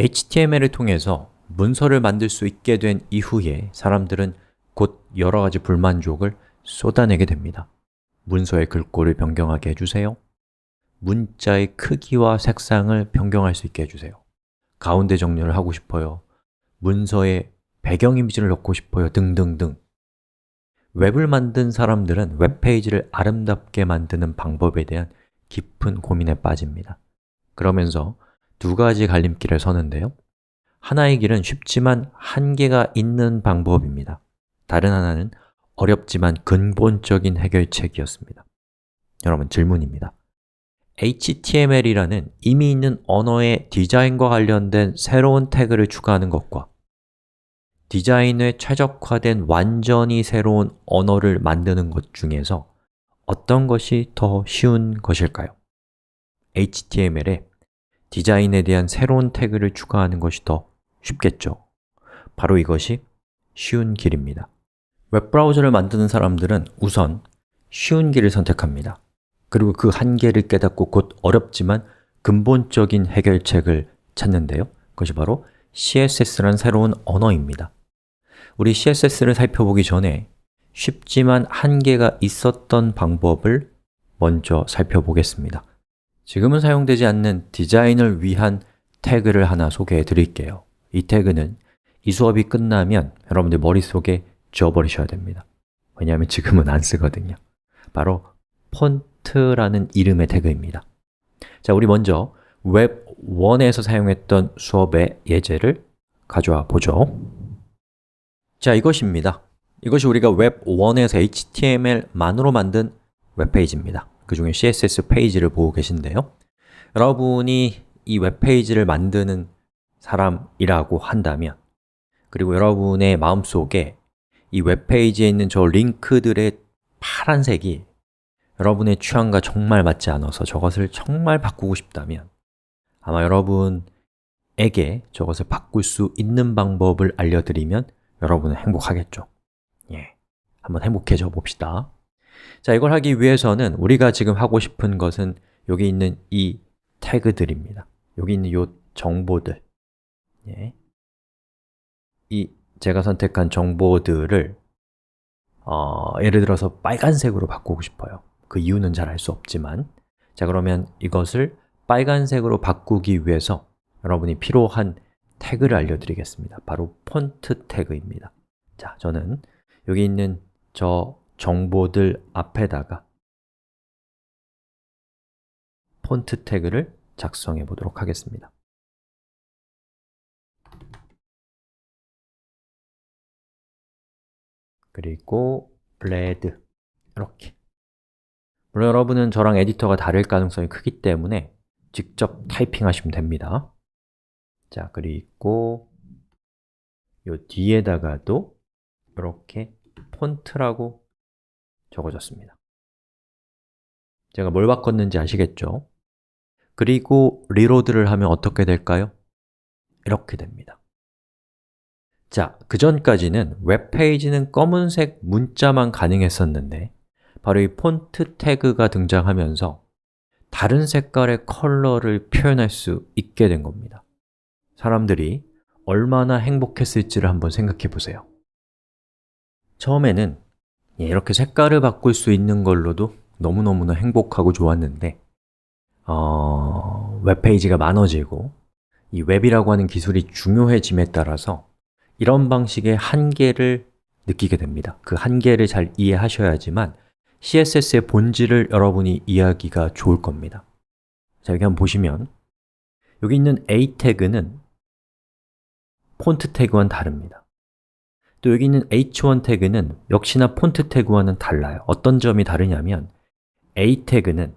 HTML을 통해서 문서를 만들 수 있게 된 이후에 사람들은 곧 여러 가지 불만족을 쏟아내게 됩니다. 문서의 글꼴을 변경하게 해주세요. 문자의 크기와 색상을 변경할 수 있게 해주세요. 가운데 정렬을 하고 싶어요. 문서에 배경 이미지를 넣고 싶어요. 등등등. 웹을 만든 사람들은 웹페이지를 아름답게 만드는 방법에 대한 깊은 고민에 빠집니다. 그러면서 두 가지 갈림길을 서는데요. 하나의 길은 쉽지만 한계가 있는 방법입니다. 다른 하나는 어렵지만 근본적인 해결책이었습니다. 여러분 질문입니다. HTML이라는 이미 있는 언어의 디자인과 관련된 새로운 태그를 추가하는 것과 디자인에 최적화된 완전히 새로운 언어를 만드는 것 중에서 어떤 것이 더 쉬운 것일까요? HTML에 디자인에 대한 새로운 태그를 추가하는 것이 더 쉽겠죠. 바로 이것이 쉬운 길입니다. 웹브라우저를 만드는 사람들은 우선 쉬운 길을 선택합니다. 그리고 그 한계를 깨닫고 곧 어렵지만 근본적인 해결책을 찾는데요. 그것이 바로 CSS라는 새로운 언어입니다. 우리 CSS를 살펴보기 전에 쉽지만 한계가 있었던 방법을 먼저 살펴보겠습니다 지금은 사용되지 않는 디자인을 위한 태그를 하나 소개해 드릴게요. 이 태그는 이 수업이 끝나면 여러분들 머릿속에 지워버리셔야 됩니다. 왜냐하면 지금은 안 쓰거든요. 바로 폰트라는 이름의 태그입니다. 자, 우리 먼저 웹 1에서 사용했던 수업의 예제를 가져와 보죠. 자, 이것입니다. 이것이 우리가 웹 1에서 HTML만으로 만든 웹페이지입니다 그 중에 CSS 페이지를 보고 계신데요. 여러분이 이 웹페이지를 만드는 사람이라고 한다면 그리고 여러분의 마음속에 이 웹페이지에 있는 저 링크들의 파란색이 여러분의 취향과 정말 맞지 않아서 저것을 정말 바꾸고 싶다면 아마 여러분에게 저것을 바꿀 수 있는 방법을 알려드리면 여러분은 행복하겠죠. 예, 한번 행복해져 봅시다 자, 이걸 하기 위해서는 우리가 지금 하고 싶은 것은 여기 있는 이 태그들입니다. 여기 있는 이 정보들. 예. 이 제가 선택한 정보들을 어, 예를 들어서 빨간색으로 바꾸고 싶어요. 그 이유는 잘 알 수 없지만. 자 그러면 이것을 빨간색으로 바꾸기 위해서 여러분이 필요한 태그를 알려드리겠습니다. 바로 폰트 태그입니다. 자, 저는 여기 있는 저 정보들 앞에다가 폰트 태그를 작성해 보도록 하겠습니다. 그리고 red 이렇게. 물론 여러분은 저랑 에디터가 다를 가능성이 크기 때문에 직접 타이핑하시면 됩니다. 자, 그리고 요 뒤에다가도 이렇게 폰트라고 적어줬습니다 제가 뭘 바꿨는지 아시겠죠? 그리고 리로드를 하면 어떻게 될까요? 이렇게 됩니다 자, 그 전까지는 웹페이지는 검은색 문자만 가능했었는데 바로 이 폰트 태그가 등장하면서 다른 색깔의 컬러를 표현할 수 있게 된 겁니다 사람들이 얼마나 행복했을지를 한번 생각해 보세요 처음에는 예, 이렇게 색깔을 바꿀 수 있는 걸로도 너무너무나 행복하고 좋았는데 어, 웹페이지가 많아지고 이 웹이라고 하는 기술이 중요해짐에 따라서 이런 방식의 한계를 느끼게 됩니다. 그 한계를 잘 이해하셔야지만 CSS의 본질을 여러분이 이해하기가 좋을 겁니다. 자, 여기 한번 보시면 여기 있는 A 태그는 폰트 태그와는 다릅니다 또 여기 있는 h1 태그는 역시나 폰트 태그와는 달라요. 어떤 점이 다르냐면 A 태그는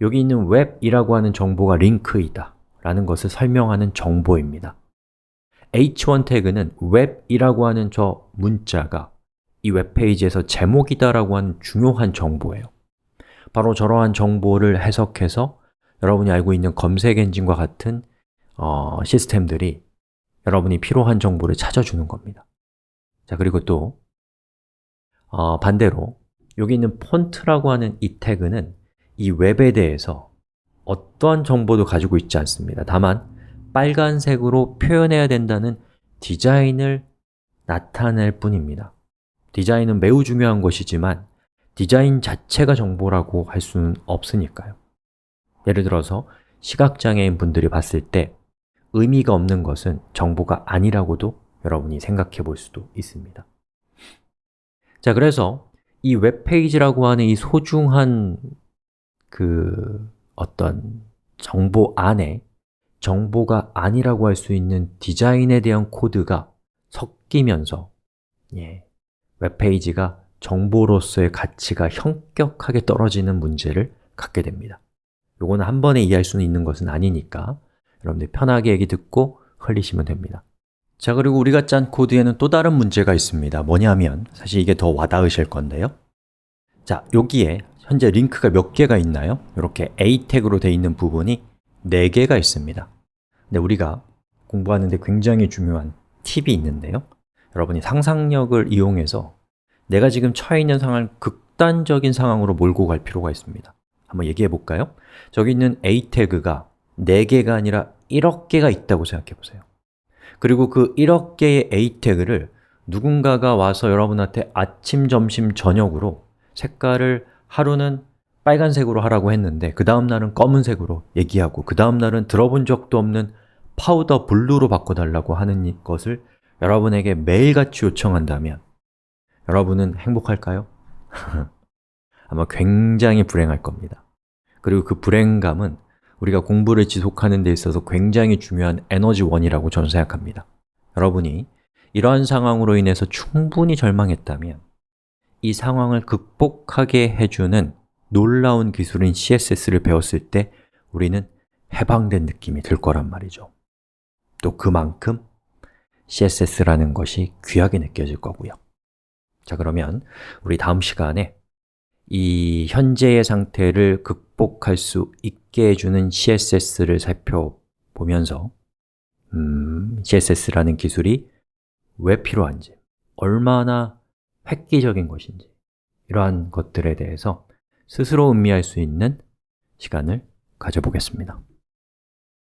여기 있는 웹이라고 하는 정보가 링크이다 라는 것을 설명하는 정보입니다. H1 태그는 웹이라고 하는 저 문자가 이 웹페이지에서 제목이다 라고 하는 중요한 정보예요. 바로 저러한 정보를 해석해서 여러분이 알고 있는 검색 엔진과 같은 어, 시스템들이 여러분이 필요한 정보를 찾아주는 겁니다 자, 그리고 또 어, 반대로 여기 있는 폰트라고 하는 이 태그는 이 웹에 대해서 어떠한 정보도 가지고 있지 않습니다. 다만 빨간색으로 표현해야 된다는 디자인을 나타낼 뿐입니다. 디자인은 매우 중요한 것이지만 디자인 자체가 정보라고 할 수는 없으니까요. 예를 들어서 시각장애인 분들이 봤을 때 의미가 없는 것은 정보가 아니라고도 여러분이 생각해 볼 수도 있습니다. 자, 그래서 이 웹페이지라고 하는 이 소중한 그 어떤 정보 안에 정보가 아니라고 할 수 있는 디자인에 대한 코드가 섞이면서 예, 웹페이지가 정보로서의 가치가 현격하게 떨어지는 문제를 갖게 됩니다. 요거는 한 번에 이해할 수는 있는 것은 아니니까 여러분들 편하게 얘기 듣고 흘리시면 됩니다 자, 그리고 우리가 짠 코드에는 또 다른 문제가 있습니다. 뭐냐면, 사실 이게 더 와닿으실 건데요. 자, 여기에 현재 링크가 몇 개가 있나요? 이렇게 A 태그로 되어 있는 부분이 4개가 있습니다. 근데 우리가 공부하는데 굉장히 중요한 팁이 있는데요. 여러분이 상상력을 이용해서 내가 지금 처해 있는 상황을 극단적인 상황으로 몰고 갈 필요가 있습니다. 한번 얘기해 볼까요? 저기 있는 A 태그가 4개가 아니라 1억 개가 있다고 생각해 보세요 그리고 그 1억 개의 A 태그를 누군가가 와서 여러분한테 아침, 점심, 저녁으로 색깔을 하루는 빨간색으로 하라고 했는데 그 다음 날은 검은색으로 얘기하고 그 다음 날은 들어본 적도 없는 파우더 블루로 바꿔달라고 하는 이- 것을 여러분에게 매일같이 요청한다면 여러분은 행복할까요? 아마 굉장히 불행할 겁니다 그리고 그 불행감은 우리가 공부를 지속하는 데 있어서 굉장히 중요한 에너지원이라고 저는 생각합니다. 여러분이 이러한 상황으로 인해서 충분히 절망했다면 이 상황을 극복하게 해주는 놀라운 기술인 CSS를 배웠을 때 우리는 해방된 느낌이 들 거란 말이죠. 또 그만큼 CSS라는 것이 귀하게 느껴질 거고요. 자 그러면 우리 다음 시간에 이 현재의 상태를 극복할 수 있게 해주는 CSS를 살펴보면서 음, CSS라는 기술이 왜 필요한지, 얼마나 획기적인 것인지 이러한 것들에 대해서 스스로 음미할 수 있는 시간을 가져보겠습니다